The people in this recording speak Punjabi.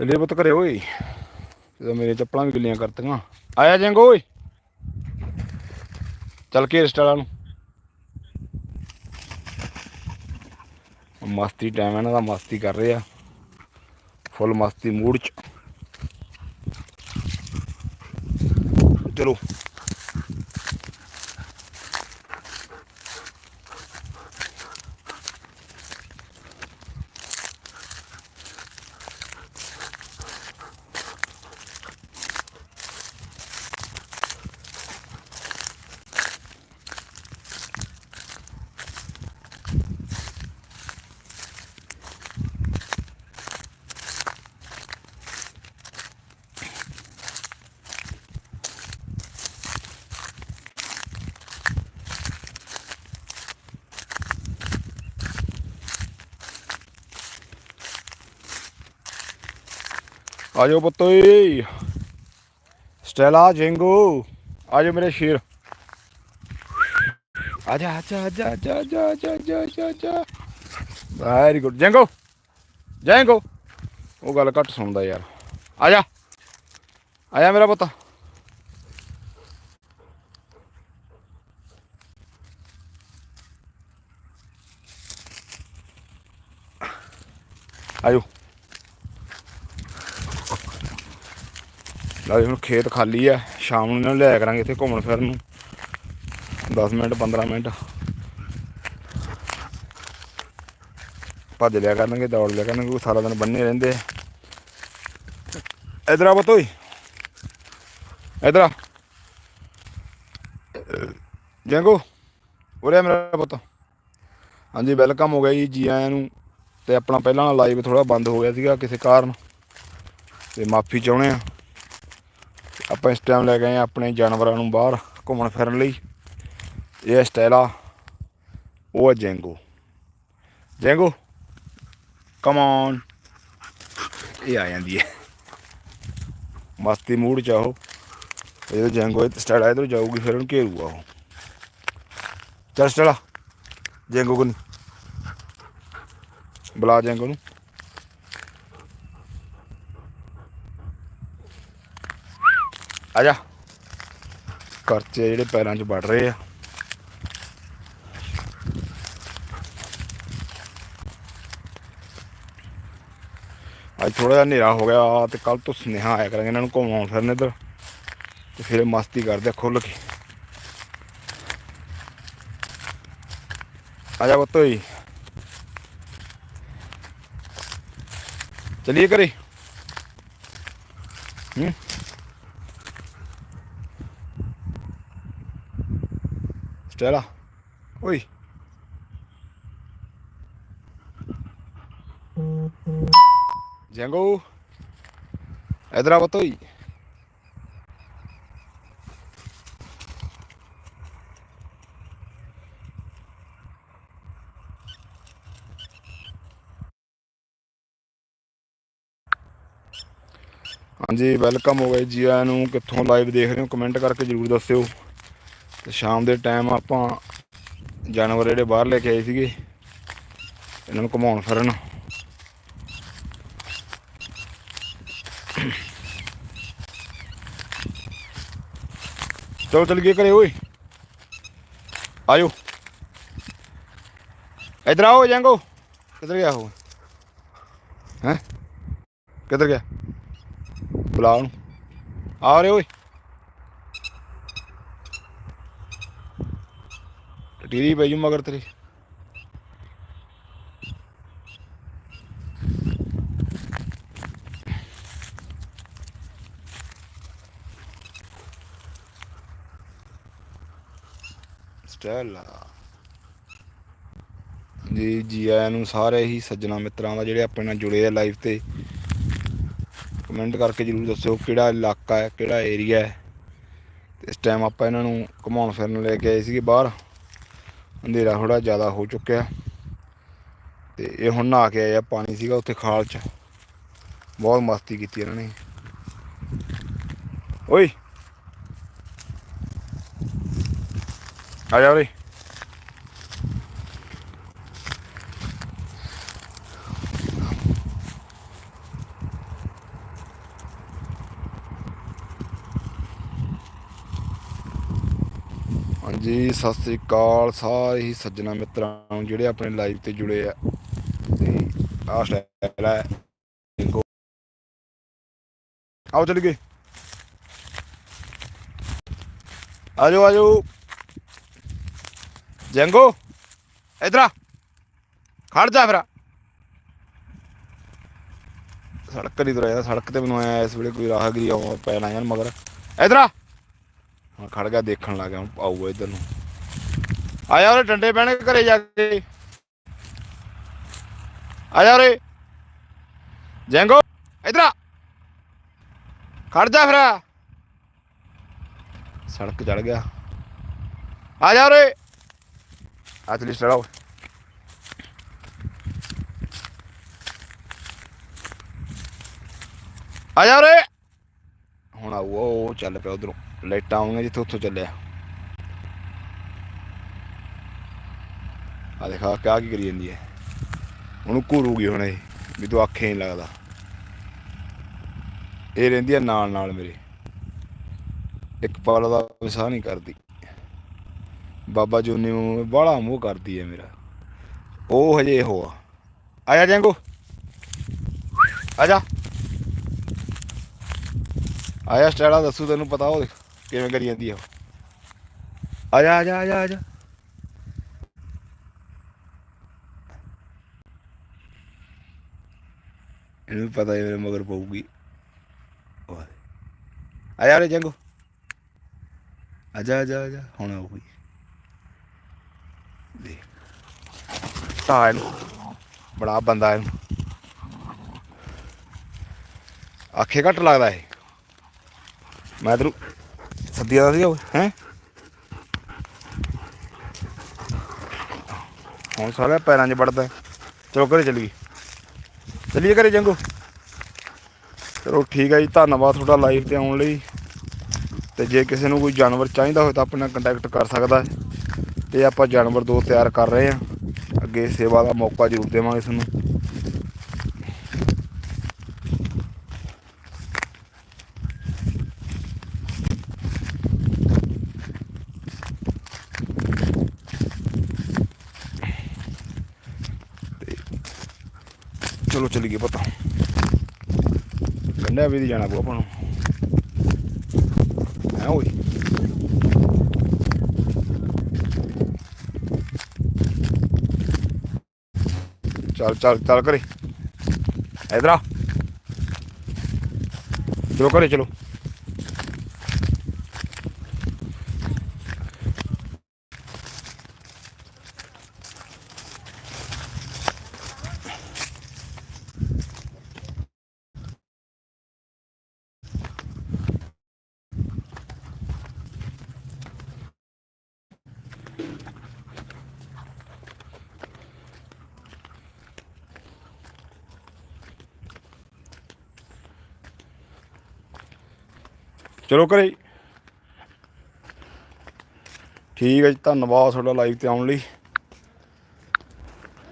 ਚੱਲੇ ਪੁੱਤ ਘਰੇ ਓਏ। ਜਦੋਂ ਮੇਰੇ ਚੱਪਲਾਂ ਵੀ ਗਿੱਲੀਆਂ ਕਰਤੀਆਂ। ਆਇਆ ਜੰਗੋ ਓਏ। ਚੱਲ ਕੇ ਰਿਸ਼ਟ ਵਾਲਾ ਨੂੰ। ਮਸਤੀ ਟਾਈਮ ਇਹਨਾਂ ਦਾ ਮਸਤੀ ਕਰ ਰਹੇ ਆ। ਫੁੱਲ ਮਸਤੀ ਮੂਡ ਚ। ਚਲੋ। ਆਜੋ ਪੁੱਤੋ ਓਏ ਸਟੈਲਾ, ਜੇਂਗੋ, ਆਜੋ ਮੇਰੇ ਸ਼ੇਰ। ਆਜਾ ਆਜਾ ਆਜਾ ਆਜਾ ਆਜਾ ਆਜਾ ਆਜਾ ਆਜਾ ਆਜਾ। ਵੈਰੀ ਗੁੱਡ ਜੈਂਗੋ ਜੈਂਗੋ। ਉਹ ਗੱਲ ਘੱਟ ਸੁਣਦਾ ਯਾਰ। ਆਜਾ। ਆਇਆ ਮੇਰਾ ਪੁੱਤ। ਆਜੋ। ਲਓ ਜੀ, ਹੁਣ ਖੇਤ ਖਾਲੀ ਆ। ਸ਼ਾਮ ਨੂੰ ਇਹਨਾਂ ਨੂੰ ਲਿਆ ਕਰਾਂਗੇ ਇੱਥੇ ਘੁੰਮਣ ਫਿਰਨ ਨੂੰ। 10 ਮਿੰਟ 15 ਮਿੰਟ। ਭੱਜ ਲਿਆ ਕਰਨਗੇ, ਦੌੜ ਲਿਆ ਕਰਨਗੇ ਉਹ ਸਾਰਾ ਦਿਨ ਬੰਨੇ ਰਹਿੰਦੇ ਆ। ਇਧਰ ਆ ਬਤੋਈ ਇਧਰ ਆ। ਜੰਗੋ, ਉਰੇ ਮੇਰਾ ਪੁੱਤ। ਹਾਂਜੀ, ਵੈਲਕਮ ਹੋ ਗਿਆ ਜੀ ਜੀ ਆਇਆਂ ਨੂੰ। ਤੇ ਆਪਣਾ ਪਹਿਲਾਂ ਲਾਈਵ ਥੋੜਾ ਬੰਦ ਹੋ ਗਿਆ ਸੀਗਾ ਕਿਸੇ ਕਾਰਨ। ਤੇ ਮਾਫੀ ਚਾਹੁੰਦੇ ਆ। ਆਪਾਂ ਇਸ ਟਾਈਮ ਲੈ ਗਏ ਆ ਆਪਣੇ ਜਾਨਵਰਾਂ ਨੂੰ ਬਾਹਰ ਘੁੰਮਣ ਫਿਰਨ ਲਈ। ਇਹ ਹੈ ਸਟੈਲਾ, ਉਹ ਹੈ ਜੈਂਗੋ। ਜੈਂਗੋ ਕਮ ਔਨ ਇਹ ਆ ਜਾਂਦੀ ਹੈ। ਮਸਤੀ ਮੂਡ ਚ ਆਹੋ ਇਹ ਤੇ ਜਦੋਂ ਜੈਂਗੋ ਇਹ ਸਟੈਲਾ ਇਧਰ ਜਾਊਗੀ, ਫਿਰ ਉਹਨੂੰ ਘੇਰੂਗਾ ਉਹ। ਚੱਲ ਸਟੈਲਾ, ਜੈਂਗੋ ਕੋਲ ਬੁਲਾ ਜੈਂਗੋ ਨੂੰ। ਆ ਜਾ। ਕਰਚੇ ਜਿਹੜੇ ਪੈਰਾਂ 'ਚ ਵੜ ਰਹੇ ਆ। ਅੱਜ ਥੋੜਾ ਜਿਹਾ ਹਨੇਰਾ ਹੋ ਗਿਆ, ਤੇ ਕੱਲ ਤੋਂ ਸੁਨੇਹਾ ਆਇਆ ਕਰਾਂਗੇ ਇਹਨਾਂ ਨੂੰ ਘੁੰਮਾਉਣ ਫਿਰਨ ਇੱਧਰ। ਤੇ ਫਿਰ ਮਸਤੀ ਕਰਦੇ ਖੁੱਲ ਕੇ। ਆ ਜਾ ਬੱਤੋ ਜੀ ਚਲਿਏ ਕਰੇ ਹੂੰ। Stella. Ui. Django. ਇਧਰ ਆ ਬਤੋਈ ਹਾਂਜੀ ਵੈਲਕਮ ਹੋ ਗਏ ਜੀ ਆਇਆਂ ਨੂੰ ਕਿੱਥੋਂ ਲਾਈਵ ਦੇਖ ਰਹੇ ਹੋ ਕਮੈਂਟ ਕਰਕੇ ਜਰੂਰ ਦੱਸਿਓ ਤੇ ਸ਼ਾਮ ਦੇ ਟਾਈਮ ਆਪਾਂ ਜਾਨਵਰ ਜਿਹੜੇ ਬਾਹਰ ਲੈ ਕੇ ਆਏ ਸੀਗੇ, ਇਹਨਾਂ ਨੂੰ ਘੁਮਾਉਣ ਫਿਰਨ। ਚਲੋ ਚੱਲ ਗਏ ਘਰੇ, ਓਏ। ਆਇਓ ਇਧਰ ਆਓ, ਜੰਗੋ। ਕਿੱਧਰ ਗਿਆ ਹੋ ਹੈ? ਕਿੱਧਰ ਗਿਆ? ਬੁਲਾ ਉਹਨੂੰ। ਆ ਰਹੇ ਓਏ। ਟੀਰੀ ਪੈ ਜੂ ਮਗਰ ਤੇਰੇ। ਸਟੈਲਾ। ਜੀ ਜੀ, ਆਇਆਂ ਨੂੰ ਸਾਰੇ ਹੀ ਸੱਜਣਾ ਮਿੱਤਰਾਂ ਦਾ ਜਿਹੜੇ ਆਪਣੇ ਨਾਲ ਜੁੜੇ ਆ ਲਾਈਵ ਤੇ ਕਮੈਂਟ ਕਰਕੇ ਜਰੂਰ ਦੱਸਿਓ ਕਿਹੜਾ ਇਲਾਕਾ ਹੈ, ਕਿਹੜਾ ਏਰੀਆ ਹੈ। ਇਸ ਟਾਈਮ ਆਪਾਂ ਇਹਨਾਂ ਨੂੰ ਘੁਮਾਉਣ ਫਿਰਨ ਲੈ ਕੇ ਆਏ ਸੀਗੇ ਬਾਹਰ। ਅੰਧੇਰਾ ਥੋੜਾ ਜ਼ਿਆਦਾ ਹੋ ਚੁੱਕਿਆ। ਤੇ ਇਹ ਹੁਣ ਨਹਾ ਕੇ ਆਇਆ ਪਾਣੀ ਸੀਗਾ ਉੱਥੇ ਖਾਲ 'ਚ। ਬਹੁਤ ਮਸਤੀ ਕੀਤੀ ਇਹਨਾਂ ਨੇ। ਓਏ! ਆ ਜਾ ਉਰੇ ਹਾਂਜੀ ਸਤਿ ਸ੍ਰੀ ਅਕਾਲ, ਸਾਰੇ ਹੀ ਸੱਜਣਾ ਮਿੱਤਰਾਂ ਨੂੰ ਜਿਹੜੇ ਆਪਣੇ ਲਾਈਵ ਤੇ ਜੁੜੇ ਆ। ਤੇ ਆਹ ਸਟਾਈਲ ਹੈ ਆਓ ਚੱਲ ਗਏ ਆਜੋ ਆਜੋ। ਜੰਗੋ, ਇਧਰ ਆ। ਖੜ ਜਾ ਫਿਰ। ਸੜਕ ਨਹੀਂ ਤੁਰਿਆ ਸੜਕ ਤੇ ਮੈਨੂੰ ਆਇਆ ਇਸ ਵੇਲੇ ਕੋਈ ਰਾਹਗੀਰੀ ਆਉਂ ਪੈਣਾ ਯਾਰ ਮਗਰ। ਇਧਰ ਆ। ਹੁਣ ਖੜ ਗਿਆ, ਦੇਖਣ ਲੱਗ ਗਿਆ, ਹੁਣ ਆਊਗਾ ਇਧਰ ਨੂੰ। ਆ ਜਾ ਉਰੇ ਡੰਡੇ ਪੈਣੇ ਘਰੇ ਜਾ ਕੇ। ਆ ਜਾ ਉਰੇ। ਜੰਗੋ, ਇਧਰ ਆ। ਖੜ ਜਾ ਫਿਰ। ਸੜਕ ਚੜ ਗਿਆ। ਆ ਜਾ ਉਰੇ। ਆ ਚਲੀ ਸੜਾਓ ਆ ਜਾ ਉਰੇ। ਹੁਣ ਆਊ, ਉਹ ਚੱਲ ਪਿਆ ਉਧਰੋਂ। ਲਾਈਟਾਂ ਆਉਂਗੀਆਂ ਜਿੱਥੇ ਉੱਥੋਂ ਚੱਲਿਆ। ਆ ਦੇਖਾ ਕਿਆ ਕੀ ਕਰੀ ਜਾਂਦੀ ਹੈ ਉਹਨੂੰ ਘੂਰੂਗੀ ਹੁਣ ਇਹ, ਵੀ ਤੂੰ ਆਖੇ ਨਹੀਂ ਲੱਗਦਾ। ਇਹ ਰਹਿੰਦੀ ਹੈ ਨਾਲ ਨਾਲ ਮੇਰੇ। ਇੱਕ ਪਲ ਦਾ ਵਿਸਾਹ ਨਹੀਂ ਕਰਦੀ। ਬਾਬਾ ਜੋਨੀ ਨੂੰ ਬਾਹਲਾ ਮੋਹ ਕਰਦੀ ਹੈ ਮੇਰਾ। ਉਹ ਹਜੇ ਉਹ ਆ। ਆ ਜਾ ਜੰਗੋ। ਆ ਜਾ। ਆਇਆ ਸਟੈਲਾ ਦੱਸੂ ਤੈਨੂੰ ਪਤਾ ਉਹ ਕਿਵੇਂ ਕਰੀ ਜਾਂਦੀ ਆ ਉਹ। ਆ ਜਾ ਆ ਜਾ ਆ ਜਾ ਆ ਜਾ ਇਹਨੂੰ ਵੀ ਪਤਾ ਹੈ ਮੇਰੇ ਮਗਰ ਪਊਗੀ। ਉਹ ਆ ਜਾ ਰੇ ਜੰਗੋ ਆ ਜਾ ਜਾ ਜਾ। ਹੁਣ ਆਊਗੀ। ਦੇ ਤਾਂ ਬੜਾ ਬੰਦਾ ਇਹਨੂੰ। ਆਖੇ ਘੱਟ ਲੱਗਦਾ ਇਹ। ਮੈਂ ਤੈਨੂੰ ਸੱਦਿਆ ਦਾ ਸੀਗਾ ਓਏ, ਹੈ? ਹੁਣ ਸਾਰਾ ਪੈਰਾਂ 'ਚ ਵੜਦਾ। ਚਲੋ ਘਰੇ ਚੱਲੀਏ। ਚੱਲੀਏ ਘਰੇ ਜੰਗੋ। ਚਲੋ ਠੀਕ ਹੈ ਜੀ, ਧੰਨਵਾਦ ਤੁਹਾਡਾ ਲਾਈਵ ਤੇ ਆਉਣ ਲਈ। ਤੇ ਜੇ ਕਿਸੇ ਨੂੰ ਕੋਈ ਜਾਨਵਰ ਚਾਹੀਦਾ ਹੋਵੇ ਤਾਂ ਆਪਣੇ ਨਾਲ ਕੰਟੈਕਟ ਕਰ ਸਕਦਾ ਹੈ। ਤੇ ਆਪਾਂ ਜਾਨਵਰ ਦੋ ਤਿਆਰ ਕਰ ਰਹੇ ਹਾਂ। ਅੱਗੇ ਸੇਵਾ ਦਾ ਮੌਕਾ ਜ਼ਰੂਰ ਦੇਵਾਂਗੇ ਤੁਹਾਨੂੰ। ਚਲੋ ਚੱਲੀਏ ਪਤਾ। ਗੰਡਾ ਵੀ ਦੀ ਜਾਣਾ ਪਊ ਆਪਾਂ ਨੂੰ। ਹੈ ਓਏ? ਚੱਲ ਚੱਲ ਚੱਲ ਕਰੇ ਇਧਰ ਆ। ਚਲੋ ਕਰੇ ਚਲੋ। ਚਲੋ ਘਰੇ। ਠੀਕ ਹੈ ਜੀ ਧੰਨਵਾਦ ਤੁਹਾਡਾ ਲਾਈਵ ਤੇ ਆਉਣ ਲਈ।